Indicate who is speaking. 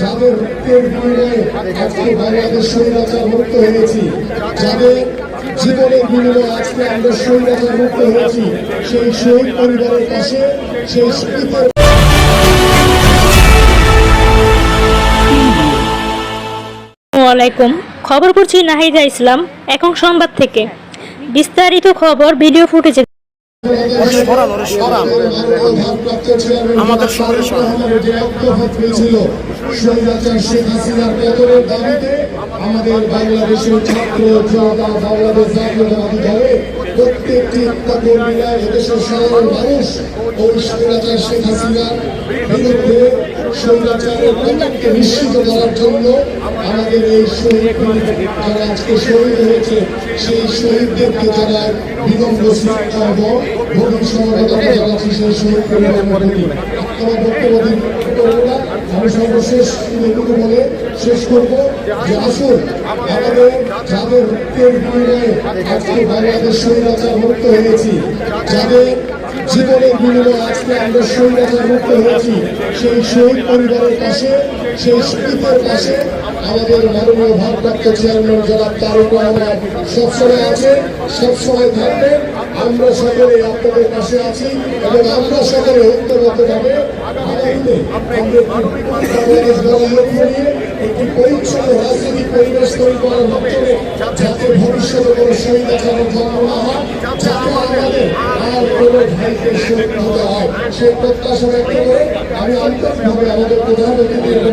Speaker 1: যাদের রক্তের বিনিময়ে আজকে বাংলাদেশ স্বৈরাচার মুক্ত হয়েছি, যাদের জীবনের বিনিময়ে আজকে আমরা স্বৈরাচার মুক্ত হয়েছি, সেই শহীদ পরিবারের পাশে সেই শহীদের
Speaker 2: আসসালামাইকুম খবর পড়ছি নাহিদা ইসলাম, এখন সংবাদ থেকে। বিস্তারিত খবর ভিডিও ফুটেজে
Speaker 1: আমাদের স্বৈরাচার শেখ হাসিনার পতনের দাবিতে আমাদের বাংলাদেশের ছাত্র জনতা বাংলাদেশ জাতীয়তাবাদী দলে প্রত্যেকটি কর্মীরা এদেশের সাধারণ মানুষ ওই স্বৈরাচার শেখ হাসিনার বিরুদ্ধে স্বৈরাচারের নিশ্চিত করার জন্য আমাদের এই শহীদ যারা আজকে শহীদ হয়েছে, সেই শহীদদেরকে যারা বিনম্র ভূমি সমবেদনা জানাচ্ছি সেই শহীদ পরিবার প্রতি আমি সর্বশেষ এটুকু বলে শেষ করব। যে আসুন, আমাদের যাদের রক্তের বিনিময়ে আজকে বাংলাদেশ স্বৈরাচার মুক্ত হয়েছি, যাদের জীবনের বিনিময়ে আজকে আমরা স্বৈরাচার মুক্ত হয়েছি, সেই শহীদ পরিবারের পাশে, সেই শহীদের পাশে আমাদের মাননীয় ভারপ্রাপ্ত চেয়ারম্যান জনাব তারক রহমান সবসময় আছে, সবসময় থাকবে। আমরা সকলে আপনাদের পাশে আছি এবং আমরা সকলে ঐক্যবদ্ধভাবে আমরা একটি তৈরি আর সেই আমি আন্তরিকভাবে আমাদের প্রধান অতিথি এবং